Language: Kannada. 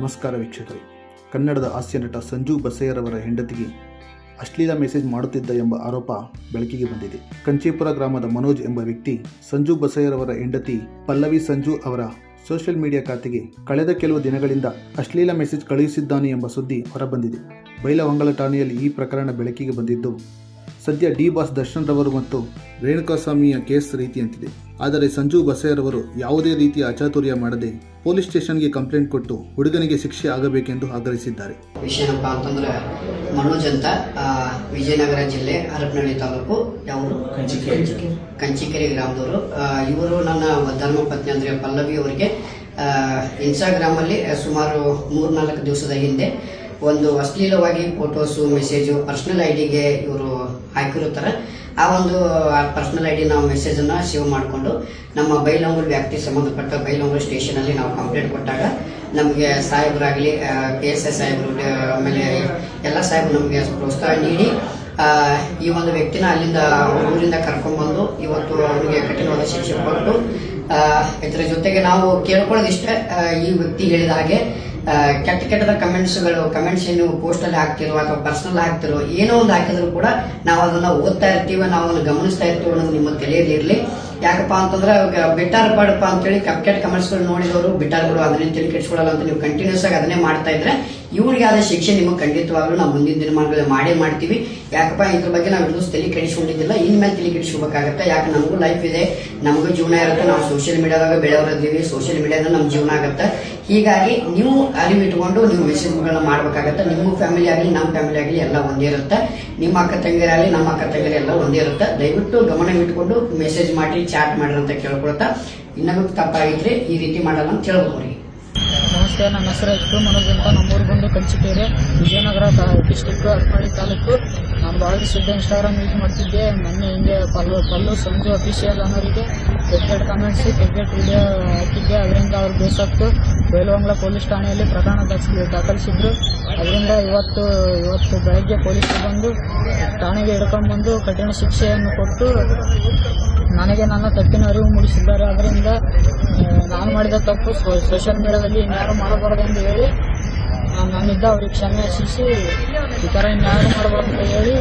ನಮಸ್ಕಾರ ವೀಕ್ಷಕರೇ. ಕನ್ನಡದ ಹಾಸ್ಯ ನಟ ಸಂಜು ಬಸಯ್ಯರವರ ಹೆಂಡತಿಗೆ ಅಶ್ಲೀಲ ಮೆಸೇಜ್ ಮಾಡುತ್ತಿದ್ದ ಎಂಬ ಆರೋಪ ಬೆಳಕಿಗೆ ಬಂದಿದೆ. ಕಂಚೀಪುರ ಗ್ರಾಮದ ಮನೋಜ್ ಎಂಬ ವ್ಯಕ್ತಿ ಸಂಜು ಬಸಯ್ಯರವರ ಹೆಂಡತಿ ಪಲ್ಲವಿ ಸಂಜು ಅವರ ಸೋಷಿಯಲ್ ಮೀಡಿಯಾ ಖಾತೆಗೆ ಕಳೆದ ಕೆಲವು ದಿನಗಳಿಂದ ಅಶ್ಲೀಲ ಮೆಸೇಜ್ ಕಳುಹಿಸಿದ್ದಾನೆ ಎಂಬ ಸುದ್ದಿ ಹೊರಬಂದಿದೆ. ಬೈಲಹೊಂಗಲ ಠಾಣೆಯಲ್ಲಿ ಈ ಪ್ರಕರಣ ಬೆಳಕಿಗೆ ಬಂದಿದ್ದು ಸದ್ಯ ಡಿ ಬಾಸ್ ದರ್ಶನ್ ರವರು ಮತ್ತು ರೇಣುಕಾಸ್ವಾಮಿಯ ಕೇಸ್ ರೀತಿಯಂತಿದೆ. ಆದರೆ ಸಂಜು ಬಸಯ್ಯರವರು ಯಾವುದೇ ರೀತಿಯ ಅಚಾತುರ್ಯ ಮಾಡದೆ ಪೊಲೀಸ್ ಸ್ಟೇಷನ್ಗೆ ಕಂಪ್ಲೇಂಟ್ ಕೊಟ್ಟು ಹುಡುಗನಿಗೆ ಶಿಕ್ಷೆ ಆಗಬೇಕೆಂದು ಆಗ್ರಹಿಸಿದ್ದಾರೆ. ವಿಷಯ ಏನಪ್ಪ ಅಂತಂದ್ರೆ ಮನೋಜ್ ಅಂತ ವಿಜಯನಗರ ಜಿಲ್ಲೆ ಹರಪನಹಳ್ಳಿ ತಾಲೂಕು ಯಾವರು? ಕಂಚಿಕೆರೆ. ಗ್ರಾಮದವರು. ಇವರು ನನ್ನ ಧರ್ಮಪತ್ನಿ ಅಂದ್ರೆ ಪಲ್ಲವಿ ಅವರಿಗೆ ಇನ್ಸ್ಟಾಗ್ರಾಮ್ ಅಲ್ಲಿ ಸುಮಾರು ಮೂರ್ನಾಲ್ಕು ದಿವಸದ ಹಿಂದೆ ಒಂದು ಅಶ್ಲೀಲವಾಗಿ ಫೋಟೋಸು ಮೆಸೇಜು ಪರ್ಸನಲ್ ಐಡಿಗೆ ಇವರು ಹಾಕಿರುತ್ತಾರೆ. ಆ ಒಂದು ಪರ್ಸನಲ್ ಐಡಿ ನಾವು ಮೆಸೇಜ್ ಅನ್ನ ಸೇವ್ ಮಾಡಿಕೊಂಡು ನಮ್ಮ ಬೈಲಂಗೂರು ವ್ಯಾಪ್ತಿ ಸಂಬಂಧಪಟ್ಟ ಬೈಲಂಗೂರು ಸ್ಟೇಷನ್ ಅಲ್ಲಿ ನಾವು ಕಂಪ್ಲೇಂಟ್ ಕೊಟ್ಟಾಗ ನಮಗೆ ಸಾಹೇಬರಾಗಲಿ ಕೆ ಎಸ್ ಎಸ್ ಸಾಹೇಬರು ಆಮೇಲೆ ಎಲ್ಲ ಸಾಹೇಬರು ನಮಗೆ ಪ್ರೋತ್ಸಾಹ ನೀಡಿ ಈ ಒಂದು ವ್ಯಕ್ತಿನ ಅಲ್ಲಿಂದ ಊರಿಂದ ಕರ್ಕೊಂಡ್ಬಂದು ಇವತ್ತು ಅವರಿಗೆ ಕಠಿಣವಾದ ಶಿಕ್ಷೆ ಕೊಟ್ಟು ಇದರ ಜೊತೆಗೆ ನಾವು ಕೇಳ್ಕೊಳ್ಳೋದಿಷ್ಟೇ ಈ ವ್ಯಕ್ತಿ ಹೇಳಿದ ಹಾಗೆ ಕೆಟ್ಟ ಕೆಟ್ಟದ ಕಮೆಂಟ್ಸ್ಗಳು, ಕಮೆಂಟ್ಸ್ ಏನು ಪೋಸ್ಟ್ ಅಲ್ಲಿ ಹಾಕ್ತಿರೋ ಅಥವಾ ಪರ್ಸನಲ್ ಹಾಕ್ತಿರೋ, ಏನೋ ಒಂದು ಹಾಕಿದ್ರು ಕೂಡ ನಾವು ಅದನ್ನ ಓದ್ತಾ ಇರ್ತೀವಿ, ನಾವು ಅದನ್ನ ಗಮನಿಸ್ತಾ ಇರ್ತೀವಿ ಅನ್ನೋದು ನಿಮ್ಮ ತಲೆಯಲ್ಲಿ ಯಾಕಪ್ಪ ಅಂತಂದ್ರೆ ಬಿಟ್ಟಾರ ಪಾಡಪ್ಪ ಅಂತೇಳಿ ಕಪ್, ಕೆಟ್ಟ ಕಮೆಂಟ್ಸ್ಗಳು ನೋಡಿದವರು ಬಿಟ್ಟಾರ್ಗಳು, ಅದನ್ನೇ ತಿಳಿ ಕೆಡಿಸ್ಕೊಳ್ಳಲ್ಲ ಅಂತ ನೀವು ಕಂಟಿನ್ಯೂಸ್ ಆಗಿ ಅದನ್ನೇ ಮಾಡ್ತಾ ಇದ್ರೆ ಇವರಿಗೆ ಆದ ಶಿಕ್ಷೆ ನಿಮಗೆ ಖಂಡಿತವಾಗ್ಲೂ ನಾವು ಮುಂದಿನ ದಿನಮಾನಗಳಲ್ಲಿ ಮಾಡೇ ಮಾಡ್ತೀವಿ. ಯಾಕಪ್ಪ ಇದ್ರ ಬಗ್ಗೆ ನಾವು ಇನ್ನೂ ತಲೆ ಕೆಡಿಸ್ಕೊಂಡಿದ್ದಿಲ್ಲ, ಇನ್ಮೇಲೆ ತಲೆ ಕೆಡಿಸ್ಕೋಬೇಕಾಗತ್ತೆ. ಯಾಕೆ ನಮಗೂ ಲೈಫ್ ಇದೆ, ನಮಗೂ ಜೀವನ ಇರುತ್ತೆ. ನಾವು ಸೋಷಿಯಲ್ ಮೀಡಿಯಾದಾಗ ಬೆಳೆಯೋರಿದ್ದೀವಿ ಸೋಷಿಯಲ್ ಮೀಡಿಯಾದ ನಮ್ಮ ಜೀವನ ಆಗುತ್ತೆ. ಹೀಗಾಗಿ ನೀವು ಅರಿವಿಟ್ಕೊಂಡು ನೀವು ಮೆಸೇಜ್ಗಳನ್ನ ಮಾಡಬೇಕಾಗತ್ತೆ. ನಿಮ್ಮ ಫ್ಯಾಮಿಲಿ ಆಗಲಿ, ನಮ್ಮ ಫ್ಯಾಮಿಲಿ ಆಗಲಿ ಎಲ್ಲ ಒಂದೇ ಇರುತ್ತೆ. ನಿಮ್ಮ ಅಕ್ಕ ತಂಗಿರಾಗಲಿ, ನಮ್ಮ ಅಕ್ಕ ತಂಗಿರ ಎಲ್ಲ ಒಂದೇ ಇರುತ್ತೆ. ದಯವಿಟ್ಟು ಗಮನ ಇಟ್ಕೊಂಡು ಮೆಸೇಜ್ ಮಾಡಿ ಚಾಟ್ ಮಾಡ್ರಿ ಅಂತ ಕೇಳ್ಕೊಳ್ತಾ. ಇನ್ನೊಂದು ತಪ್ಪಾಗಿದ್ರೆ ಈ ರೀತಿ ಮಾಡಲ್ಲ ಅಂತ ಹೇಳ್ಬೋದು ನಮಸ್ತೆ, ನನ್ನ ಹೆಸರು ಇತ್ತು ಮನೋಜ್ ಅಂತ. ನಮ್ಮೂರು ಬಂದು ಕಂಚಿಕೇರಿ, ವಿಜಯನಗರ ಡಿಸ್ಟಿಕ್ ಹರಪನಹಳ್ಳಿ ತಾಲೂಕು. ನಾನು ಭಾಳ ದಿವಸದ ಇನ್ಸ್ಟಾಗ್ರಾಮ್ ಯೂಸ್ ಮಾಡ್ತಿದ್ದೆ. ಮೊನ್ನೆ ಹಿಂಗೆ ಪಲ್ಲು ಪಲ್ಲು ಸಂಜು ಅಫಿಷಿಯಲ್ ಅನ್ನೋರಿಗೆ ಕ್ರಿಕೆಟ್ ಕಮೆಂಟ್ಸ್ ಕ್ರಿಕೆಟ್ ವಿಡಿಯೋ ಹಾಕಿದ್ದೆ. ಅವ್ರು ಬೇಸತ್ತು ಬೇಲುವಂಗ್ಲ ಪೊಲೀಸ್ ಠಾಣೆಯಲ್ಲಿ ಪ್ರಕರಣ ದಾಖಲಿಸಿ ದಾಖಲಿಸಿದ್ರು. ಅದರಿಂದ ಇವತ್ತು ಇವತ್ತು ಬೆಳಗ್ಗೆ ಪೊಲೀಸರು ಬಂದು ಠಾಣೆಗೆ ಹಿಡ್ಕೊಂಡ್ಬಂದು ಕಠಿಣ ಶಿಕ್ಷೆಯನ್ನು ಕೊಟ್ಟು ನನಗೆ ನನ್ನ ತಪ್ಪಿನ ಅರಿವು ಮೂಡಿಸಿದ್ದಾರೆ. ಅದರಿಂದ ನಾನು ಮಾಡಿದ ತಪ್ಪು ಸೋಷಿಯಲ್ ಮೀಡಿಯಾದಲ್ಲಿ ಇನ್ಯಾರು ಮಾಡಬಾರ್ದು ಎಂದು ಹೇಳಿ ನಾನು ನನ್ನಿಂದ ಅವ್ರಿಗೆ ಕ್ಷಮೆ ಯಾಚಿಸಿ ಈ ಥರ ಇನ್ಯಾರು ಮಾಡಬಾರ್ದು ಅಂತ ಹೇಳಿ